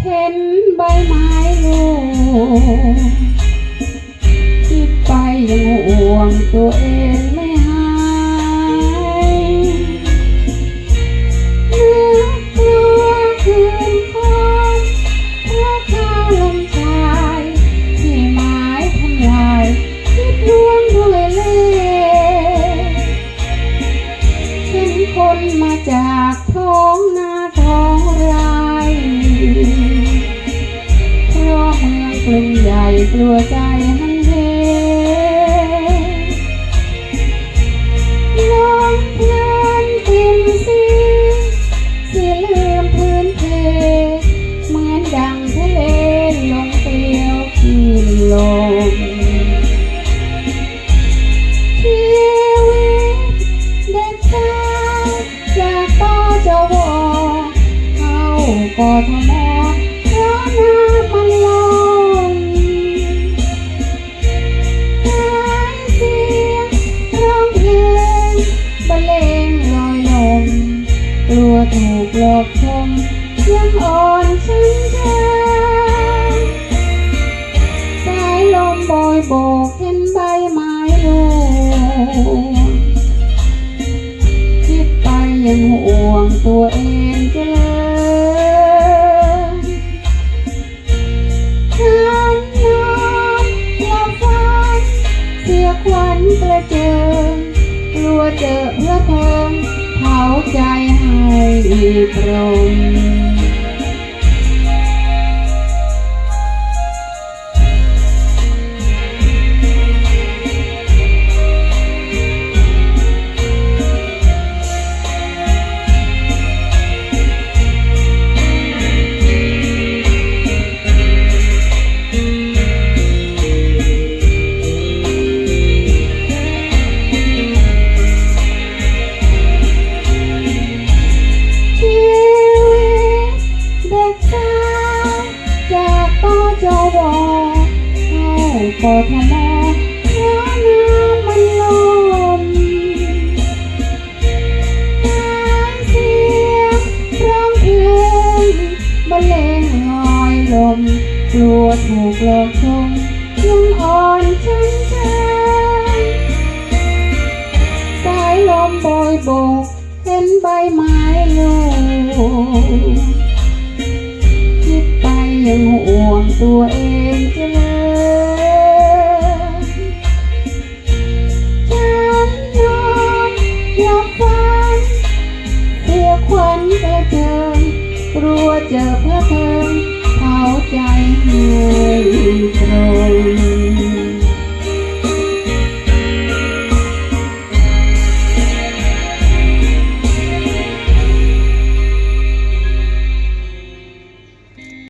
เห็นใบไม้ร่วงคิดไปยังห่วงตัวเองไม่หายนึกกลัวคืนคอนเพราะข้าวลมชายที่ไม้ทำลายคิดร่วงด้วยเล่ห์ฉันคนมาจากท้องนาะเมืองกรุงใหญ่กลัวใจหันเหลองเพลินกินสิเสียลืมพื้นเพเหมือนดังทะเลลงเปลี่ยวขึ้นลมชีวิตเด็กสาวจากปจวเข้ากทม หลอกชมยังอ่อนช้ำใจสายลมโบยโบกเห็นใบไม้ร่วงคิดไปยังห่วงตัวเองจะเลยฉันนอนหลับฝันเสียขวัญกระเจิงกลัวเจอเพื่อเพลิงเผา ใจให้ตรง ปจวเข้ากทมเพราะน้ำมันล้นายเสียงร้องเพลงบรรเลงลอยลม กลัวถูกหลอกชมยังอ่อนช้ำใจสายลมโบยโบกเห็นใบไม้ลูก ยังห่วงตัวเองจะเลยฉันยอมยอมฟังเสียขวัญกระเจิงกลัวเจอเพลิงเผาใจให้ตรง